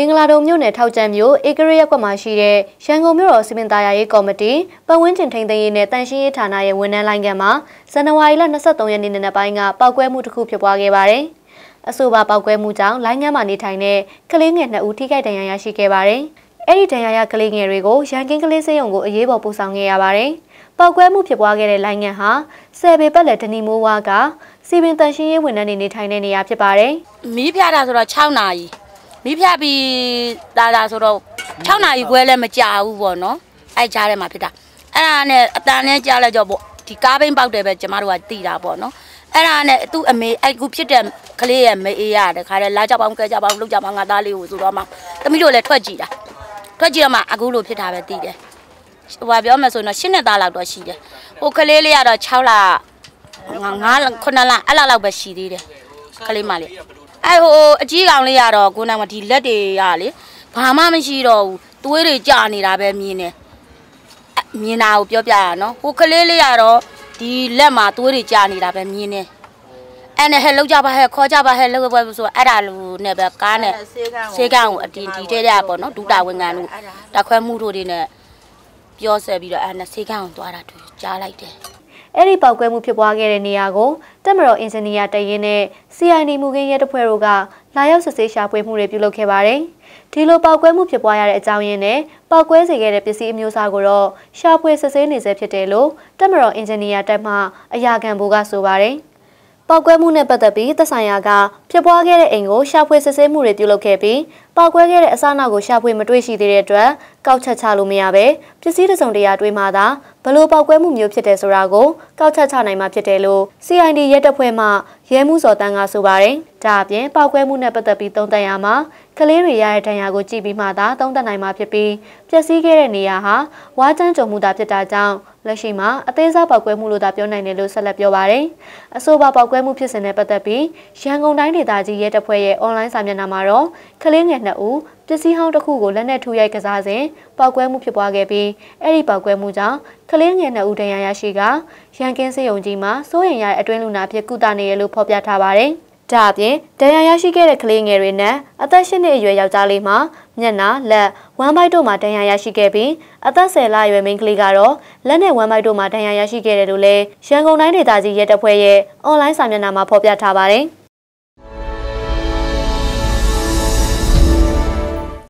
မင်္ဂလာတုံမြို့နယ်ထောက်ကျန်းမြို့ဧကရရက်ကွက်မှာရှိတဲ့ရန်ကုန်မြို့တော်စီမံသားရေးကော်မတီပတ်ဝန်းကျင်ထိန်းသိမ်းရေးနဲ့တန်ရှင်းရေးဌာနရဲ့ဝန်ထမ်းလိုင်းကမှာဇန်နဝါရီလ23ရက်နေ့နေ့ပိုင်းကပောက်ကွဲမှုတစ်ခုဖြစ်ပွားခဲ့ပါတယ်။အဆိုပါပောက်ကွဲမှုကြောင့်လိုင်းကမှာနေထိုင်တဲ့ကလေးငယ်2ဦးထိခိုက်ဒဏ်ရာရရှိခဲ့ပါတယ်။အဲ့ဒီဒဏ်ရာရကလေးငယ်တွေကိုရန်ကင်းကလေးစေယုံကိုအရေးပေါ်ပို့ဆောင်ခဲ့ရပါတယ်။ပောက်ကွဲမှုဖြစ်ပွားခဲ့တဲ့လိုင်းငံဟာဆယ်ပေပတ်လည်ဒနီမိုးဝါကစီပင်တန်ရှင်းရေးဝန်ထမ်းတွေနေထိုင်တဲ့နေရာဖြစ်ပါတယ်။မီးပြတာဆိုတော့6နာရီ မိဖျားပြီးလာလာဆိုတော့6နာရီခွဲလည်းမကြာဘူးပေါ့နော်အဲ့ကြားထဲမှာဖြစ်တာအဲ့ဒါနဲ့အတန်နဲ့ကြားလိုက်တော့ပေါ့ဒီကားဘိန်းပေါက်တယ်ပဲကျမတို့ကတီးတာပေါ့နော်အဲ့ဒါနဲ့သူ့အမေအဲ့ခုဖြစ်တဲ့ကလေးရဲ့မေးရတခါတည်းလာကြပေါင်းကဲကြပေါင်းလောက်ကြပေါင်းငါသားလေးကိုဆိုတော့မှသမီးတို့လည်းထွက်ကြည့်တာထွက်ကြည့်တော့မှအခုလိုဖြစ်တာပဲတီးတယ်ဟိုပြောမယ်ဆိုရင်တော့၈နှစ်သားလောက်တော့ရှိတယ်ဟိုကလေးလေးကတော့6လ9 9လအဲ့လောက်ပဲရှိသေးတယ်ကလေးမလေး အဲ့ဟိုအကြီးကောင်လေးရတော့ကိုနိုင်မဒီလက်တွေရလေဘာမှမရှိတော့ဘူးသွေးတွေကျနေတာပဲမြင်တယ်မြင်တာကိုပြောပြရနော်ဟိုကလေးလေးရတော့ဒီလက်မှာသွေးတွေကျနေတာပဲမြင်တယ်အဲ့နဲ့ဟဲ့လောက်ကြပါဟဲ့ခေါ်ကြပါဟဲ့လောက်ပဲဆိုအဲ့ဒါလူနဲ့ပဲကားနဲ့ဆေးကောင်ကိုအတင်ဒီတဲ့ရပေါ့နော်ဒူတာဝင်ကန်လို့တခွဲမှုတို့တွေနဲ့ပြောဆက်ပြီးတော့အဲ့နဲ့ဆေးကောင်ကိုသွားတာတွေ့ကြားလိုက်တယ် အဲ့ဒီပောက်ကွဲမှုဖြစ်ပွားခဲ့တဲ့နေရာကိုတက်မတော်အင်ဂျင်နီယာတရင်နဲ့ CID မူခင်းရဲတပ်ဖွဲ့တို့ကလာရောက်စစ်ဆေးရှာဖွေမှုတွေပြုလုပ်ခဲ့ပါတယ်။ဒီလိုပောက်ကွဲမှုဖြစ်ပွားရတဲ့အကြောင်းရင်းနဲ့ပောက်ကွဲစေခဲ့တဲ့ပစ္စည်းအမျိုးအစားကိုတော့ရှာဖွေစစ်ဆေးနေဆဲဖြစ်တယ်လို့တက်မတော်အင်ဂျင်နီယာတပ်မှအရာခံဘိုးကဆိုပါတယ်။ ပောက်ကွဲမှုနဲ့ပတ်သက်ပြီးသက်ဆိုင်ရာကဖြစ်ပွားခဲ့တဲ့အိမ်ကိုရှာဖွေစစ်ဆေးမှုတွေပြုလုပ်ခဲ့ပြီးပောက်ကွဲခဲ့တဲ့အစအနောက်ကိုရှာဖွေမတွေ့ရှိသေးတဲ့အတွက်ကောက်ချက်ချလို့မရပဲပစ္စည်းတစုံတရာတွေးမှသာဘလို့ပောက်ကွဲမှုမျိုးဖြစ်တယ်ဆိုတာကိုကောက်ချက်ချနိုင်မှာဖြစ်တယ်လို့ CID ရဲတပ်ဖွဲ့မှ ရဲမှုစော်တန်းကဆိုပါတယ်။ဒါအပြင်ပောက်ကွဲမှုနဲ့ပတ်သက်ပြီးသုံးသပ်ရမှာကလေးတွေရတဲ့ဒဏ်ရာကိုကြည့်ပြီးမှသာသုံးသပ်နိုင်မှာဖြစ်ပြီးပျက်စီးခဲ့တဲ့နေရာဟာဝါးချမ်းကြုံမှုသာဖြစ်တာကြောင့်လက်ရှိမှာအသေးစားပောက်ကွဲမှုလို့သာပြောနိုင်တယ်လို့ဆက်လက်ပြောပါတယ်။အဆိုပါပောက်ကွဲမှုဖြစ်စဉ်နဲ့ပတ်သက်ပြီးရန်ကုန်တိုင်းဒေသကြီးရဲတပ်ဖွဲ့ရဲ့အွန်လိုင်းစာမျက်နှာမှာတော့ကလေးငယ်2ဦး ပစ္စည်းဟောင်းတစ်ခုကိုလက်နက်ထူရိုက်ကစားစဉ်ပောက်ကွဲမှုဖြစ်ပွားခဲ့ပြီးအဲ့ဒီပောက်ကွဲမှုကြောင့်ကလေးငယ်2ဦးဒဏ်ရာရရှိကရန်ကင်းစေယုံကြီးမှာစိုးရိမ်ရတဲ့အတွင်းလူနာဖြစ်ကုသနေရလို့ဖော်ပြထားပါတယ်။ဒါအပြင်ဒဏ်ရာရရှိခဲ့တဲ့ကလေးငယ်တွေနဲ့အသက်၈နှစ်အရွယ်ယောက်ျားလေးမှာမျက်နှာလက်ဝမ်းပိုက်တို့မှာဒဏ်ရာရရှိခဲ့ပြီးအသက်10လအရွယ်မိန်းကလေးကတော့လက်နဲ့ဝမ်းပိုက်တို့မှာဒဏ်ရာရရှိခဲ့တယ်လို့လည်းရန်ကုန်တိုင်းဒေသကြီးရဲတပ်ဖွဲ့ရဲ့အွန်လိုင်းစာမျက်နှာမှာဖော်ပြထားပါတယ်။